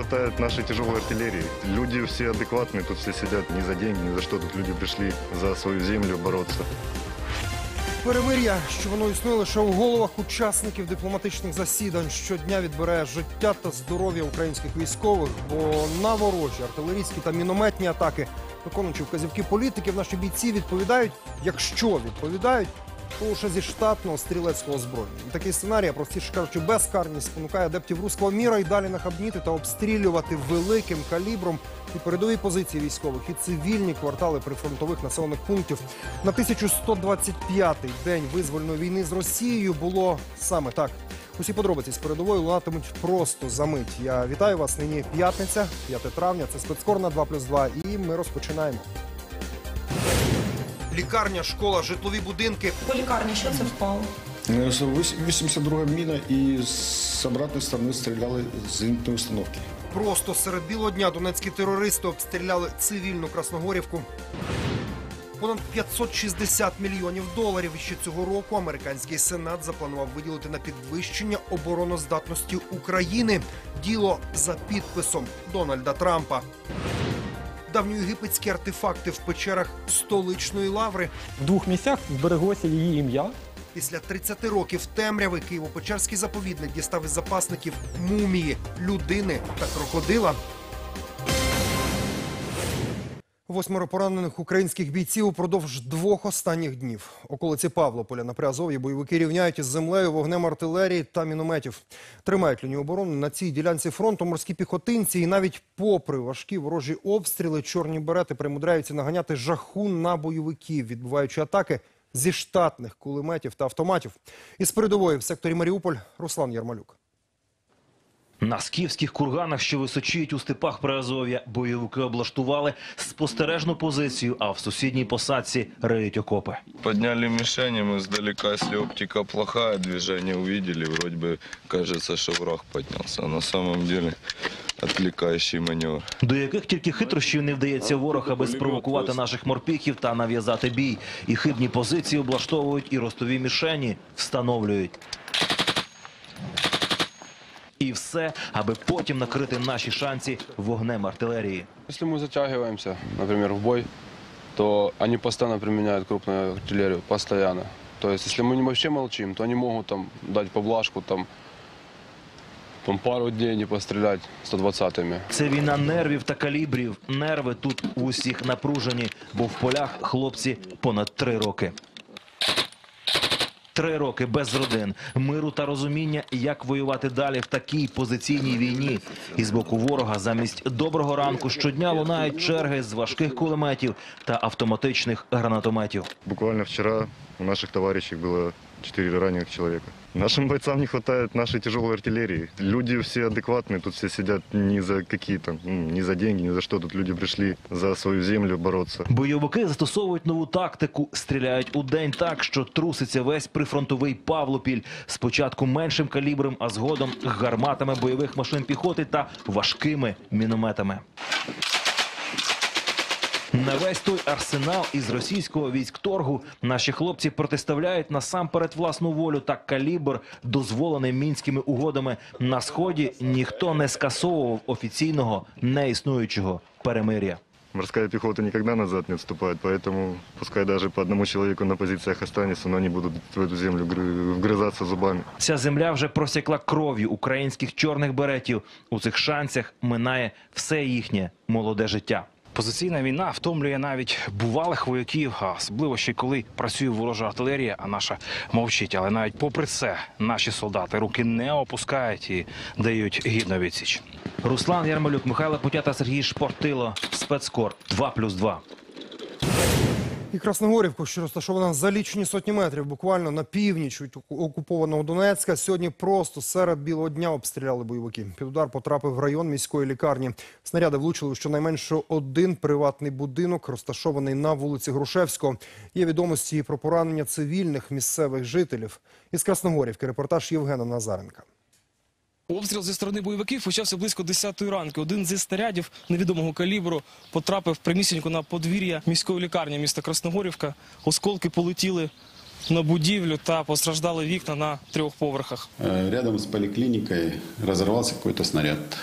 хватает нашей тяжелой артиллерии. Люди все адекватные, тут все сидят не за деньги, ни за что. Тут люди пришли за свою землю бороться. Перемир'я, що воно існує лише у головах учасників дипломатичних засідань, щодня відбирає життя та здоров'я українських військових, бо на ворожі артилерійські та мінометні атаки, виконуючи вказівки політиків, наші бійці відповідають, якщо відповідають, лише зі штатного стрілецького озброєння. Такий сценарій, а простіше кажучи, безкарність спонукає адептів руського міра і далі нахабніти та обстрілювати великим калібром і передові позиції військових, і цивільні квартали прифронтових населених пунктів. На 1125-й день визвольної війни з Росією було саме так. Усі подробиці з передової лунатимуть просто за мить. Я вітаю вас. Нині п'ятниця, 5 травня. Це спецкор на 2 плюс 2 і ми розпочинаємо. Лікарня, школа, житлові будинки. По лікарні що це впало? Е, 82 міна і з обратної сторони стріляли з зенітної установки. Просто серед білого дня донецькі терористи обстріляли цивільну Красногорівку. Понад 560 мільйонів доларів ще цього року американський сенат запланував виділити на підвищення обороноздатності України. Діло за підписом Дональда Трампа. Давньоєгипетські артефакти в печерах столичної лаври. В двох місцях збереглося її ім'я. Після 30 років темряви Києво-Печерський заповідник дістав із запасників мумії, людини та крокодила. Восьмеро поранених українських бійців упродовж двох останніх днів. Околиці Павлополя на Приазов'ї бойовики рівняють із землею вогнем артилерії та мінометів. Тримають лінію оборони на цій ділянці фронту морські піхотинці. І навіть попри важкі ворожі обстріли, чорні берети примудряються наганяти жаху на бойовиків, відбуваючи атаки зі штатних кулеметів та автоматів. Із передової в секторі Маріуполь Руслан Ярмалюк. На скіфських курганах, що височіють у степах Приазов'я, бойовики облаштували спостережну позицію, а в сусідній посадці риють окопи. Подняли мишени, мы издалека, если оптика плохая, движение увидели, вроде бы кажется, что враг поднялся. А на самом деле отвлекающий маневр. До яких тільки хитрощів не вдається ворог, аби спровокувати наших морпіхів та нав'язати бій. І хибні позиції облаштовують, і ростові мішені встановлюють. І все, аби потім накрити наші шанси вогнем артилерії. Если мы затягиваемся, например, в бой, то они постоянно применяют крупную артиллерию, постоянно. То есть, если мы не вообще молчим, то они могут там дать поблажку, там, там пару дней не пострелять 120-ми. Це війна нервів та калібрів. Нерви тут усіх напружені, бо в полях хлопці понад три роки. Три роки без родин, миру та розуміння, як воювати далі в такій позиційній війні. І з боку ворога замість доброго ранку щодня лунають черги з важких кулеметів та автоматичних гранатометів. Буквально вчера у наших товарищей было четыре раненых человека. Нашим бойцам не хватает нашей тяжелой артиллерии. Люди все адекватные, тут все сидят не за какие-то, м, не за деньги, ни за что. Тут люди пришли за свою землю бороться. Бойовики застосовують нову тактику, стріляють у день так, що труситься весь прифронтовий Павлопіль. Спочатку меншим калібром, а згодом гарматами бойових машин піхоти та важкими мінометами. На весь той арсенал із російського військторгу наші хлопці протиставляють насамперед власну волю та калібр, дозволений мінськими угодами. На сході ніхто не скасовував офіційного неіснуючого перемир'я. Морская пехота никогда назад не отступает, поэтому пускай даже по одному человеку на позициях останется, но они будут в эту землю гры- вгрызаться зубами. Ця земля вже просякла кров'ю українських чорних беретів. У цих шанцях минає все їхнє молоде життя. Позиційна війна втомлює навіть бувалих вояків, а особливо ще коли працює ворожа артилерія, а наша мовчить. Але навіть попри це наші солдати руки не опускають і дають гідну відсіч. Руслан Ярмолюк, Михайло Путята, Сергій Шпортило. Спецкор 2+,2. І Красногорівку, що розташована за лічені сотні метрів, буквально на північ від окупованого Донецька, сьогодні просто серед білого дня обстріляли бойовики. Під удар потрапив район міської лікарні. Снаряди влучили в щонайменше один приватний будинок, розташований на вулиці Грушевського. Є відомості про поранення цивільних місцевих жителів. Із Красногорівки репортаж Євгена Назаренка. Обстріл зі сторони бойовиків почався близько 10-ї ранку. Один зі снарядів невідомого калібру потрапив прямісінько на подвір'я міської лікарні міста Красногорівка. Осколки полетіли на будівлю та постраждали вікна на трьох поверхах. Е, Рядом з поліклінікою розірвався якийсь снаряд.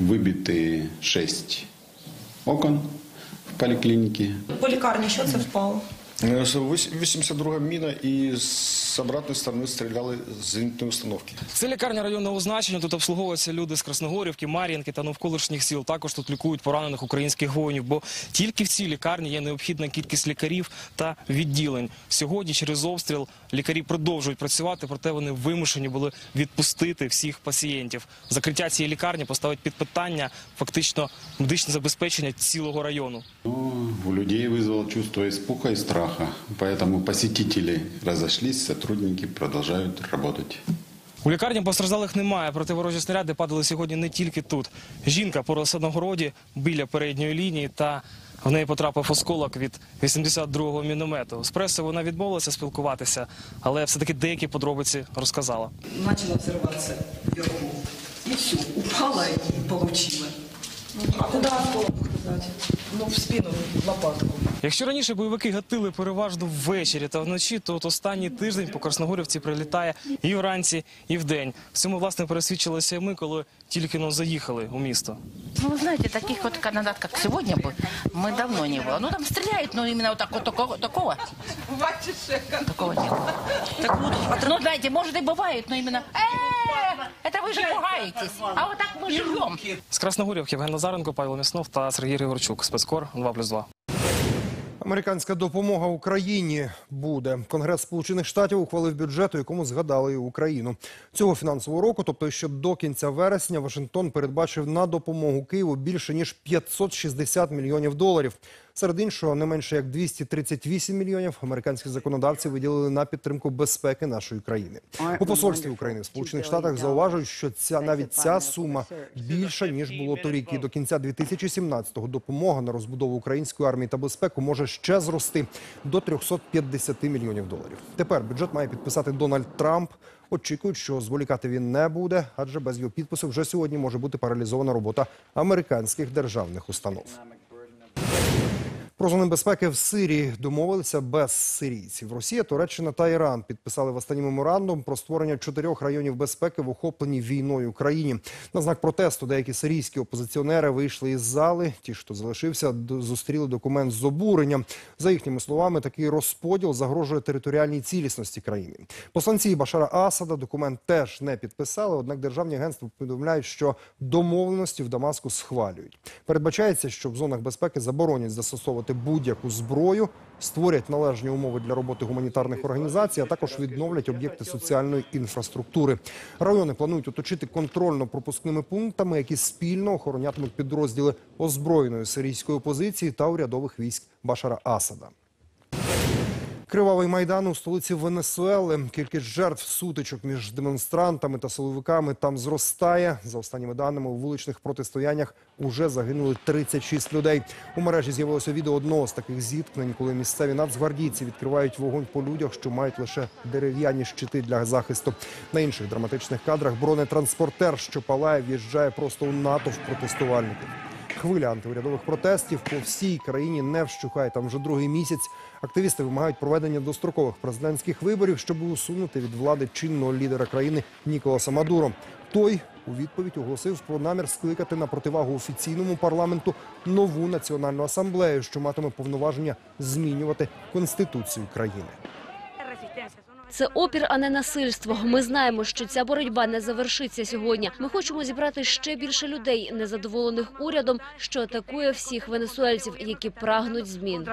Выбиты шесть окон в поликлинике. По лікарні що це впало? Е, 82 міна і з обратної сторони стріляли з зенітної установки. Це лікарня районного значення. Тут обслуговуються люди з Красногорівки, Мар'їнки та навколишніх сіл. Також тут лікують поранених українських воїнів, бо тільки в цій лікарні є необхідна кількість лікарів та відділень. Сьогодні через обстріл лікарі продовжують працювати, проте вони вимушені були відпустити всіх пацієнтів. Закриття цієї лікарні поставить під питання фактично медичне забезпечення цілого району. Но у людей вызвало чувство испуга и страха. Поэтому посетители разошлись, сотрудники продолжают работать. У лікарні постраждалих немає, проте ворожі снаряди падали сьогодні не тільки тут. Жінка поралася на городі біля передньої лінії та в неї потрапив осколок від 82-го міномету. З пресою вона відмовилася спілкуватися, але все-таки деякі подробиці розказала. Начала взрываться вверху. И все, упала и получила. А куда осколок? Ну, в спину, в лопатку. Якщо раніше бойовики гатили переважно ввечері та вночі, то от останній тиждень по Красногорівці прилітає і вранці, і вдень. В цьому власне пересвідчилися і ми, коли тільки но заїхали у місто. Ну, вы знаете, таких вот канонат, как сегодня был, мы давно не было. Ну, там стреляют, но именно вот так вот такого, такого, такого не было. Так вот, Ну, знаете, может и бывает, но именно... «Э, Это вы же пугаетесь. А вот так мы живем. З Красногорівки Євген Назаренко, Павло Мяснов та Сергій Григорчук. Спецкор 2+,2. Американська допомога Україні буде. Конгрес Сполучених Штатів ухвалив бюджет, у якому згадали Україну. Цього фінансового року, тобто ще до кінця вересня, Вашингтон передбачив на допомогу Києву більше ніж 560 мільйонів доларів. Серед іншого, не менше як 238 мільйонів американські законодавці виділили на підтримку безпеки нашої країни. У посольстві України в Сполучених Штатах зауважують, що ця навіть ця сума більша ніж було торік. І до кінця 2017-го допомога на розбудову української армії та безпеку може ще зрости до 350 мільйонів доларів. Тепер бюджет має підписати Дональд Трамп. Очікують, що зволікати він не буде, адже без його підпису вже сьогодні може бути паралізована робота американських державних установ. Про зони безпеки в Сирії домовилися без сирійців. Росія, Туреччина та Іран підписали в останній меморандум про створення чотирьох районів безпеки в охопленій війною Україні. На знак протесту деякі сирійські опозиціонери вийшли із зали. Ті, хто залишився, зустріли документ з обуренням. За їхніми словами, такий розподіл загрожує територіальній цілісності країни. Посланці Башара Асада документ теж не підписали. Однак державні агентства повідомляють, що домовленості в Дамаску схвалюють. Передбачається, що в зонах безпеки заборонять застосовувати будь-яку зброю, створять належні умови для роботи гуманітарних організацій, а також відновлять об'єкти соціальної інфраструктури. Райони планують оточити контрольно-пропускними пунктами, які спільно охоронятимуть підрозділи озброєної сирійської опозиції та урядових військ Башара Асада. Кривавий майдан у столиці Венесуели. Кількість жертв сутичок між демонстрантами та силовиками там зростає. За останніми даними у вуличних протистояннях уже загинули 36 людей. У мережі з'явилося відео одного з таких зіткнень, коли місцеві нацгвардійці відкривають вогонь по людях, що мають лише дерев'яні щити для захисту. На інших драматичних кадрах бронетранспортер, що палає, в'їжджає просто у натовп протестувальників. Хвиля антиурядових протестів по всій країні не вщухає. Там вже другий місяць. Активісти вимагають проведення дострокових президентських виборів, щоб усунути від влади чинного лідера країни Ніколаса Мадуро. Той у відповідь оголосив про намір скликати на противагу офіційному парламенту нову національну асамблею, що матиме повноваження змінювати конституцію країни. Це опір, а не насильство. Ми знаємо, що ця боротьба не завершиться сьогодні. Ми хочемо зібрати ще більше людей, незадоволених урядом, що атакує всіх венесуельців, які прагнуть змін.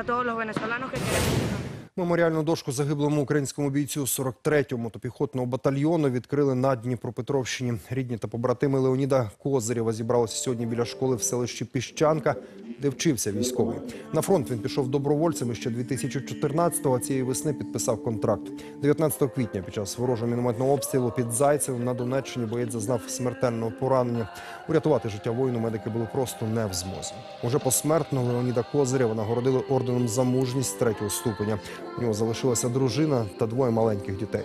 Меморіальну дошку загиблому українському бійцю 43-го мотопіхотного батальйону відкрили на Дніпропетровщині. Рідні та побратими Леоніда Козирєва зібралися сьогодні біля школи в селищі Піщанка, де вчився військовий. На фронт він пішов добровольцем ще 2014-го, а цієї весни підписав контракт. 19 квітня під час ворожого мінометного обстрілу під Зайцевим на Донеччині боєць зазнав смертельного поранення. Урятувати життя воїну медики були просто не в змозі. Уже посмертно Леоніда Козирєва нагородили орденом за мужність третього ступеня. У нього залишилася дружина та двоє маленьких дітей.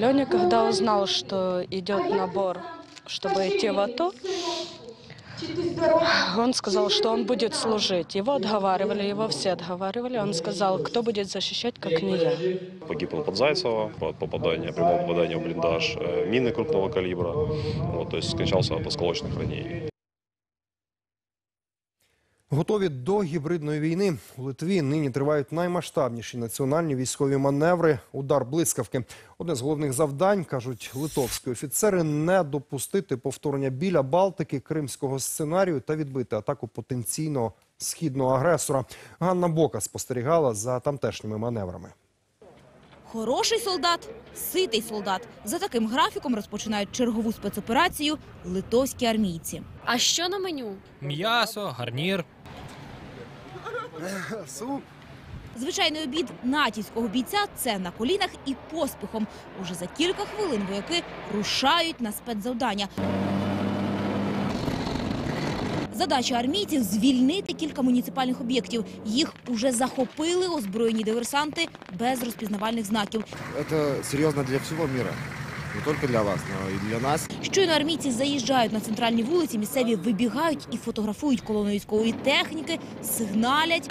Леня, когда узнал, что идет набор, чтобы идти в АТО, Он сказал, что он будет служить. Его отговаривали, его все отговаривали. Он сказал, кто будет защищать, как не я. Погиб он под Зайцево, от попадания, прямого попадания в блиндаж, э, мины крупного калибра, вот, то есть скончался от осколочных ранений. Готові до гібридної війни у Литві нині тривають наймасштабніші національні військові маневри. Удар блискавки. Одне з головних завдань кажуть литовські офіцери не допустити повторення біля Балтики кримського сценарію та відбити атаку потенційного східного агресора. Ганна Бока спостерігала за тамтешніми маневрами. Хороший солдат, ситий солдат. За таким графіком розпочинають чергову спецоперацію литовські армійці. А що на меню? М'ясо, гарнір. Звичайний обід натівського бійця це на колінах і поспіхом. Уже за кілька хвилин вояки рушають на спецзавдання. Задача армійців звільнити кілька муніципальних об'єктів. Їх уже захопили озброєні диверсанти без розпізнавальних знаків. Это серьезно для всего мира. Не только для вас, але й для нас. Щойно армійці заїжджають на центральні вулиці, місцеві вибігають і фотографують колону військової техніки, сигналять.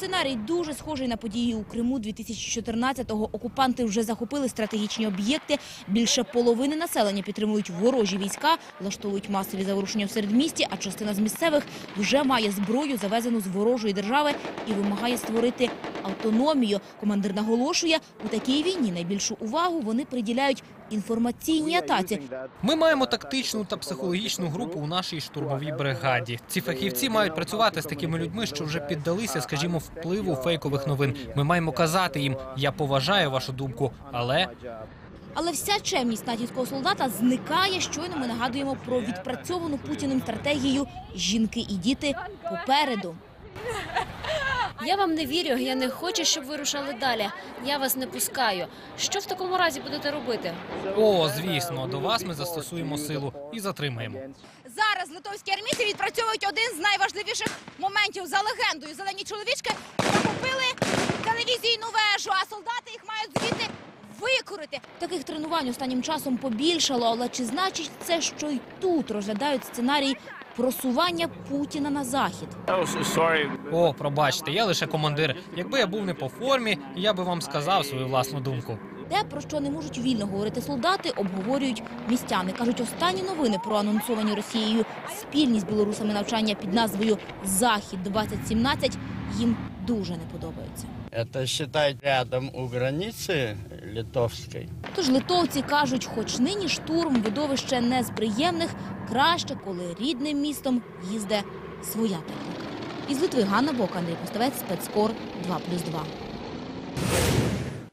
Сценарій дуже схожий на події у Криму 2014-го. Окупанти вже захопили стратегічні об'єкти. Більше половини населення підтримують ворожі війська, влаштовують масові заворушення в середмісті, а частина з місцевих вже має зброю, завезену з ворожої держави, і вимагає створити автономію. Командир наголошує, у такій війні найбільшу увагу вони приділяють інформаційній атаці. Ми маємо тактичну та психологічну групу у нашій штурмовій бригаді. Ці фахівці мають працювати з такими людьми, що вже піддалися, скажімо, впливу фейкових новин. Ми маємо казати їм: я поважаю вашу думку, але Але вся чемність натівського солдата зникає. Щойно ми нагадуємо про відпрацьовану путіним стратегію жінки і діти попереду. Я вам не вірю, я не хочу, щоб ви рушали далі. Я вас не пускаю. Що в такому разі будете робити? о, звісно, до вас ми застосуємо силу і затримаємо. Зараз литовські армійці відпрацьовують один з найважливіших моментів за легендою. Зелені чоловічки захопили телевізійну вежу, а солдати їх мають звідти викорити. Таких тренувань останнім часом побільшало, але чи значить це, що й тут розглядають сценарій просування Путіна на захід? О, пробачте, я лише командир. Якби я був не по формі, я би вам сказав свою власну думку. Те, про що не можуть вільно говорити солдати, обговорюють містяни. Кажуть, останні новини про анонсовані Росією спільні з білорусами навчання під назвою Захід 2017 їм дуже не подобаються. Это считай рядом у границы литовской. Тож литовці кажуть, хоч нині штурм видовище не з приємних, краще, коли рідним містом їзде своя техніка. Із Литви Ганна Бока, Андрій Поставець, спецкор 2+,2.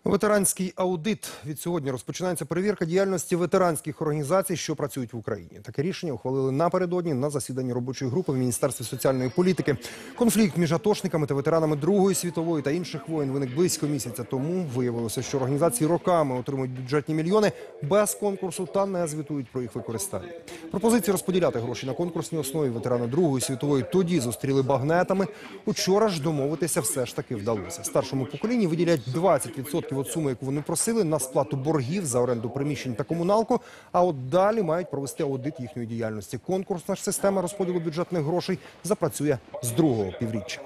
Ветеранський аудит від сьогодні розпочинається перевірка діяльності ветеранських організацій, що працюють в Україні. Таке рішення ухвалили напередодні на засіданні робочої групи в міністерстві соціальної політики. Конфлікт між атошниками та ветеранами Другої світової та інших воєн виник близько місяця тому. Виявилося, що організації роками отримують бюджетні мільйони без конкурсу та не звітують про їх використання. Пропозиції розподіляти гроші на конкурсній основі ветерани Другої світової тоді зустріли багнетами. Учора ж домовитися все ж таки вдалося. Старшому поколінні виділять 20% від суми, яку вони просили, на сплату боргів за оренду приміщень та комуналку. А от далі мають провести аудит їхньої діяльності. Конкурсна ж система розподілу бюджетних грошей запрацює з другого півріччя.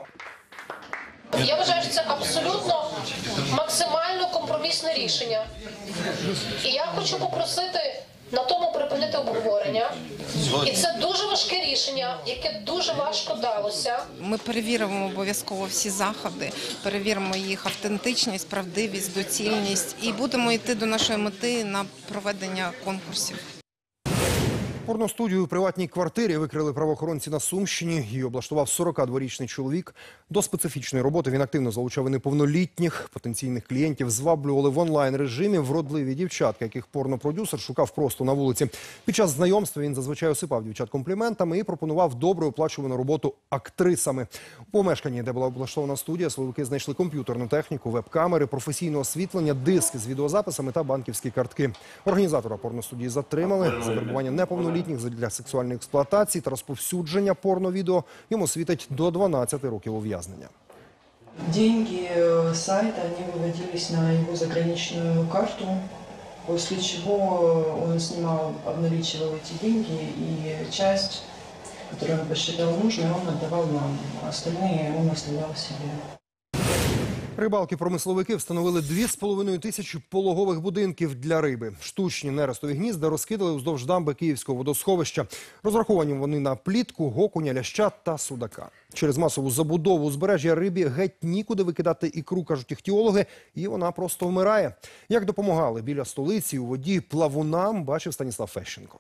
Я вважаю, що це абсолютно максимально компромісне рішення. І я хочу попросити на тому припинити обговорення. І це дуже важке рішення, яке дуже важко далося. Ми перевіримо обов'язково всі заходи, перевіримо їх автентичність, правдивість, доцільність і будемо йти до нашої мети на проведення конкурсів. Порностудію у приватній квартирі викрили правоохоронці на Сумщині. Її облаштував 42-річний чоловік. До специфічної роботи він активно залучав і неповнолітніх. Потенційних клієнтів зваблювали в онлайн-режимі вродливі дівчатка, яких порнопродюсер шукав просто на вулиці. Під час знайомства він зазвичай осипав дівчат компліментами і пропонував добре оплачувану роботу актрисами. У помешканні, де була облаштована студія, силовики знайшли комп'ютерну техніку, веб-камери, професійне освітлення, диски з відеозаписами та банківські картки. Організатора порностудії затримали за вербування неповнолітніх для сексуальної експлуатації та розповсюдження порновідео. Йому світить до 12 років ув'язнення. Деньги э, сайта, они выводились на его заграничную карту, после чего он снимал, обналичивал эти деньги и часть которые он посчитал нужным, он отдавал нам, а остальные он оставлял себе. Рибалки-промисловики встановили 2,5 тисячі пологових будинків для риби. Штучні нерестові гнізда розкидали вздовж дамби Київського водосховища. Розраховані вони на плітку, гокуня, ляща та судака. Через масову забудову узбережжя рибі геть нікуди викидати ікру, кажуть іхтіологи, і вона просто вмирає. Як допомагали біля столиці у воді плавунам, бачив Станіслав Фещенко.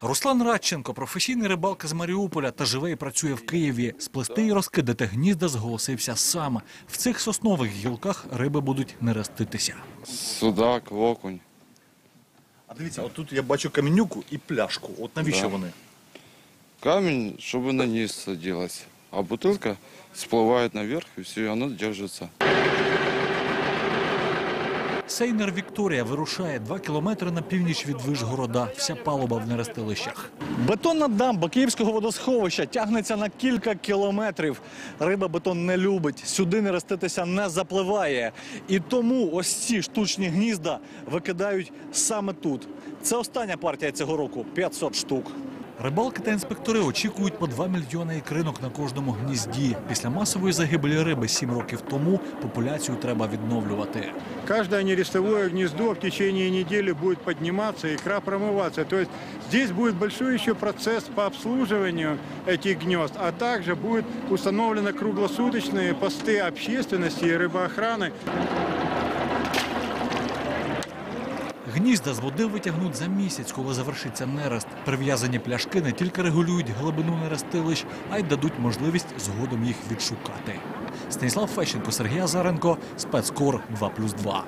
Руслан Радченко, професійний рибалка з Маріуполя та живе і працює в Києві. Сплести і розкидати гнізда зголосився сам. В цих соснових гілках риби будуть нереститися. Судак, окунь. А дивіться, от тут я бачу камінюку і пляшку. От навіщо Да. вони? Камень, чтобы на низ садилась. А бутылка всплывает наверх, и все, и оно держится. Сейнер Вікторія вирушає два кілометри на північ від Вишгорода. Вся палуба в нерестилищах. Бетонна дамба Київського водосховища тягнеться на кілька кілометрів. Риба бетон не любить, сюди не реститися не запливає. І тому ось ці штучні гнізда викидають саме тут. Це остання партія цього року 500 штук. Рибалки та інспектори очікують по 2 мільйони ікринок на кожному гнізді. Після масової загибелі риби сім років тому популяцію треба відновлювати. Каждое нерестовое гнездо в течение недели будет подниматься, икра промываться. То есть здесь будет большой еще процесс по обслуживанию этих гнезд, а также будут установлены круглосуточные посты общественности и рыбоохраны. Гнізда з води витягнуть за місяць, коли завершиться нерест. Прив'язані пляшки не тільки регулюють глибину нерестилищ, а й дадуть можливість згодом їх відшукати. Станіслав Фещенко, Сергій Азаренко, спецкор 2+,2.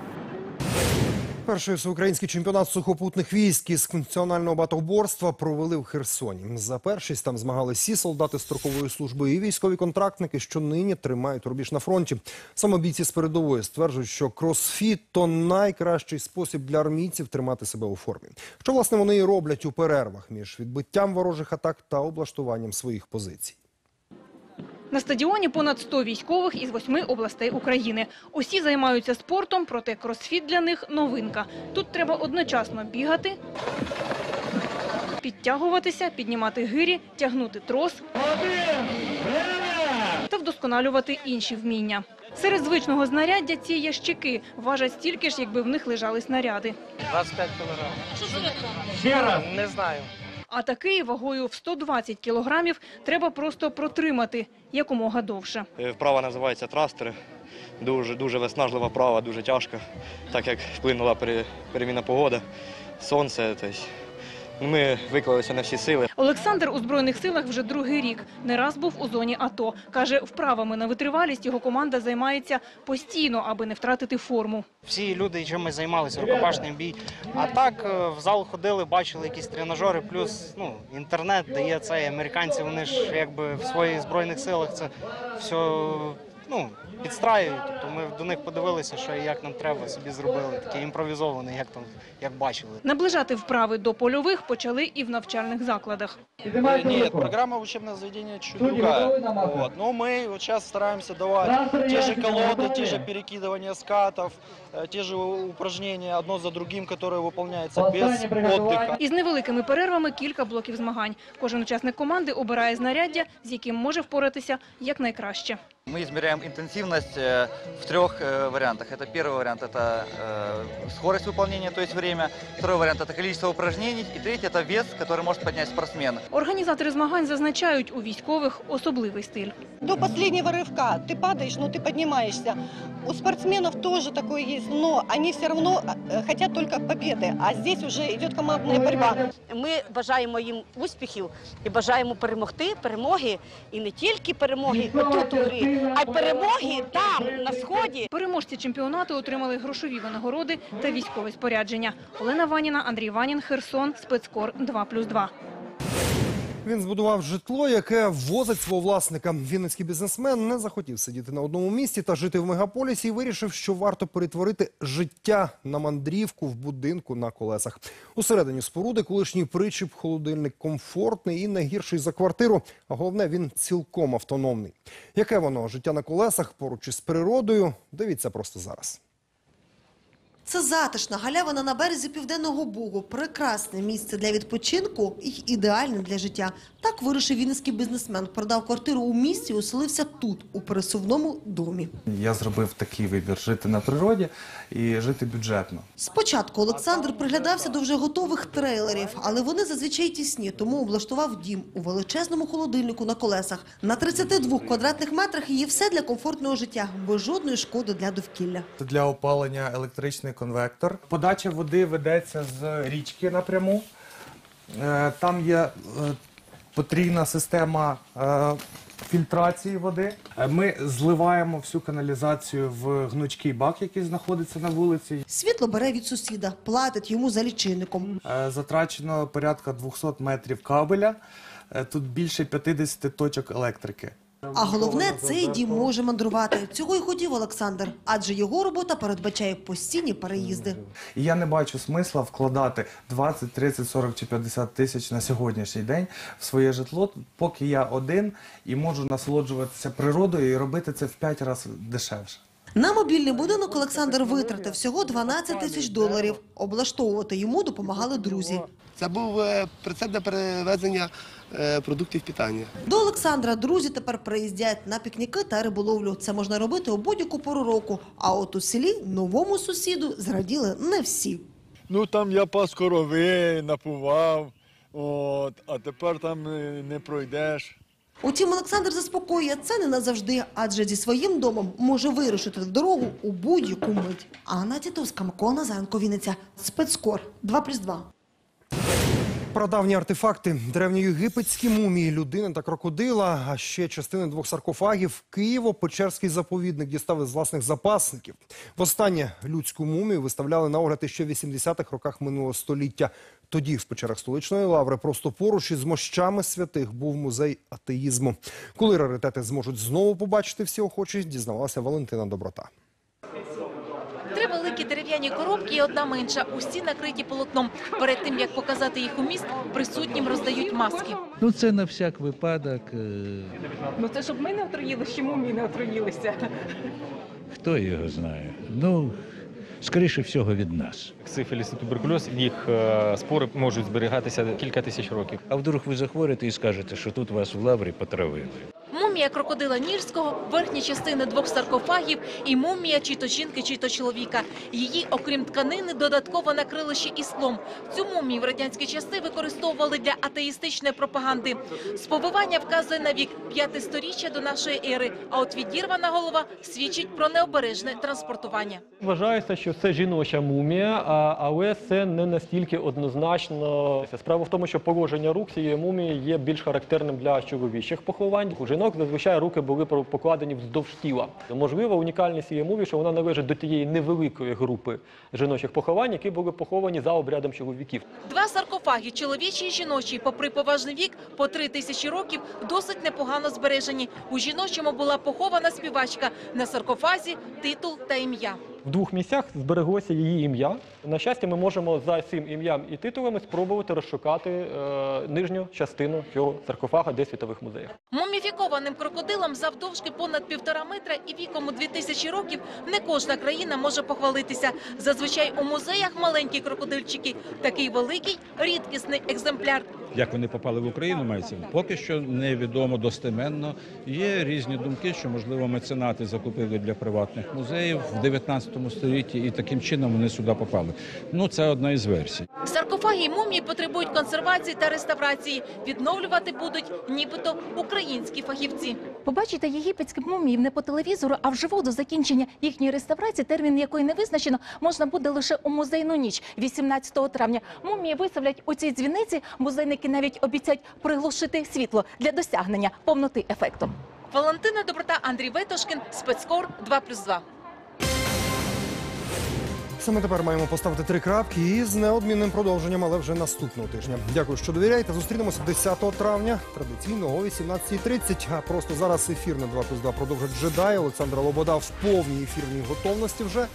Перший всеукраїнський чемпіонат сухопутних військ із функціонального батогборства провели в Херсоні. За першість там змагали всі солдати строкової служби і військові контрактники, що нині тримають рубіж на фронті. Саме бійці з передової стверджують, що кросфіт то найкращий спосіб для армійців тримати себе у формі. Що власне вони і роблять у перервах між відбиттям ворожих атак та облаштуванням своїх позицій. На стадіоні понад 100 військових із восьми областей України. Усі займаються спортом, проте кросфіт для них – новинка. Тут треба одночасно бігати, підтягуватися, піднімати гирі, тягнути трос та вдосконалювати інші вміння. Серед звичного знаряддя ці ящики важать стільки ж, якби в них лежали снаряди. 25 кілограм. Що це Ще раз? Не знаю. А такий вагою в 120 кілограмів треба просто протримати якомога довше. Е, Вправа називається трастер. Дуже, дуже виснажлива вправа, дуже тяжка, так як вплинула переміна погоди, сонце. Тобто, ми виклалися на всі сили. Олександр у Збройних силах вже другий рік. Не раз був у зоні АТО. Каже, вправами на витривалість його команда займається постійно, аби не втратити форму. Всі люди чимось займалися, рукопашний бій. А так е, в зал ходили, бачили якісь тренажери, плюс ну, інтернет дає це. Американці вони ж якби в своїх збройних силах це все ну, підстраюють. Тобто ми до них подивилися, що і як нам треба собі зробили. Таке імпровізоване, як там як бачили. Наближати вправи до польових почали і в навчальних закладах. Нет, программа учебного заведения чуть другая. Вот. Но мы вот сейчас стараемся давать те же колоды, те же перекидывания скатов, э, те же упражнения одно за другим, которые выполняются без отдыха. Із невеликими перервами кілька блоків змагань. Кожен учасник команди обирає знаряддя, з яким може впоратися якнайкраще. Мы измеряем интенсивность э, в трех э, вариантах. Это первый вариант – это э, скорость выполнения, то есть время. Второй вариант – это количество упражнений. И третий – это вес, который может поднять спортсмен. Організатори змагань зазначають, у військових особливий стиль. До последнего рывка ты падаешь, но ты поднимаешься. У спортсменов тоже такое есть, но они все равно э, хотят только победы. А здесь уже идет командная борьба. Ми бажаємо їм успіхів і бажаємо перемогти, перемоги і не тільки перемоги тут у грі, а й перемоги там, на сході. Переможці чемпіонату отримали грошові винагороди та військове спорядження. Олена Ваніна, Андрій Ванін, Херсон, спецкор 2+,2. Він збудував житло, яке возить свого власника. Вінницький бізнесмен не захотів сидіти на одному місці та жити в мегаполісі і вирішив, що варто перетворити життя на мандрівку в будинку на колесах. Усередині споруди колишній причіп, холодильник комфортний і не гірший за квартиру. А головне, він цілком автономний. Яке воно життя на колесах поруч із природою? Дивіться просто зараз. Це затишна галявина на березі Південного Бугу. Прекрасне місце для відпочинку і ідеальне для життя. Так вирішив вінницький бізнесмен. Продав квартиру у місті і оселився тут, у пересувному домі. Я зробив такий вибір жити на природі і жити бюджетно. Спочатку Олександр приглядався до вже готових трейлерів, але вони зазвичай тісні, тому облаштував дім у величезному холодильнику на колесах. На 32 квадратних метрах є все для комфортного життя, без жодної шкоди для довкілля. Для опалення електричний конвектор. Подача води ведеться з річки напряму. Е, Там є е, потрійна система е, фільтрації води. Ми зливаємо всю каналізацію в гнучкий бак, який знаходиться на вулиці. Світло бере від сусіда, платить йому за лічильником. Затрачено порядка 200 метрів кабеля. Тут більше 50 точок електрики. А головне, цей дім може мандрувати. Цього й хотів Олександр, адже його робота передбачає постійні переїзди. І я не бачу смисла вкладати 20, 30, 40 чи 50 тисяч на сьогоднішній день в своє житло, поки я один і можу насолоджуватися природою і робити це в 5 разів дешевше. На мобільний будинок Олександр витратив всього 12 тисяч доларів. Облаштовувати йому допомагали друзі. Це був е, прицеп для перевезення е, продуктів питання. До Олександра друзі тепер приїздять на пікніки та риболовлю. Це можна робити у будь-яку пору року. А от у селі новому сусіду зраділи не всі. Ну там я пас корови, напував, от, а тепер там е, не пройдеш. Утім, Олександр заспокоює, це не назавжди, адже зі своїм домом може вирушити в дорогу у будь-яку мить. Анна Тітовська, Микола Назаренко, Вінниця. Спецкор 2+,2. Прадавні артефакти, древньоєгипетські мумії, людини та крокодила, а ще частини двох саркофагів. Києво-Печерський заповідник дістав із власних запасників. Востаннє людську мумію виставляли на огляд ще в 80-х роках минулого століття. Тоді в печерах столичної лаври просто поруч із мощами святих був музей атеїзму. Коли раритети зможуть знову побачити всі охочі, дізнавалася Валентина Доброта. Три великі дерев'яні коробки і одна менша. Усі накриті полотном. Перед тим як показати їх у міст, присутнім роздають маски. Ну, це на всяк випадок. е, Ну це щоб ми не отруїлися, чи мумії не отруїлися. Хто його знає? Ну, скоріше всього, від нас. Сифіліс і туберкульоз, їх е, спори можуть зберігатися кілька тисяч років. А вдруг ви захворите і скажете, що тут вас в лаврі потравили. Мумія крокодила Нільського, верхні частини двох саркофагів і мумія чи то жінки, чи то чоловіка. Її, окрім тканини, додатково накрили ще і слом. Цю мумію в радянські часи використовували для атеїстичної пропаганди. Сповивання вказує на вік п'яте сторіччя до нашої ери, а от відірвана голова свідчить про необережне транспортування. Вважається, що це жіноча мумія, але це не настільки однозначно. Справа в тому, що положення рук цієї мумії є більш характерним для чоловічих поховань. У жінок зазвичай руки були покладені вздовж тіла. Можливо, унікальність її мові, що вона належить до тієї невеликої групи жіночих поховань, які були поховані за обрядом чоловіків. Два саркофаги, чоловічі і жіночі, попри поважний вік, по три тисячі років, досить непогано збережені. У жіночому була похована співачка, на саркофазі титул та ім'я. В двох місцях збереглося її ім'я. На щастя, ми можемо за цим ім'ям і титулами спробувати розшукати е, нижню частину цього саркофага десь світових музеях. Муміфікованим крокодилам завдовжки понад півтора метра і віком у дві тисячі років не кожна країна може похвалитися. Зазвичай у музеях маленькі крокодильчики. Такий великий рідкісний екземпляр. Як вони попали в Україну, мається поки що невідомо достеменно. Є різні думки, що можливо меценати закупили для приватних музеїв в 19 столітті, і таким чином вони сюди попали. Ну це одна із версій. Саркофаги і мумії потребують консервації та реставрації. Відновлювати будуть нібито українські фахівці. Побачити єгипетські мумії не по телевізору, а вживу до закінчення їхньої реставрації, термін якої не визначено, можна буде лише у музейну ніч 18 травня. Мумії виставлять у цій дзвіниці. Музейники навіть обіцяють приглушити світло для досягнення повноти ефекту. Валентина Доброта, Андрій Ветошкін, спецкор 2+,2. Саме тепер маємо поставити три крапки і з неодмінним продовженням, але вже наступного тижня. Дякую, що довіряєте. Зустрінемося 10 травня, традиційно о 18.30. А просто зараз ефір на 2 плюс 2 продовжить джедай. Олександра Лобода в повній ефірній готовності вже.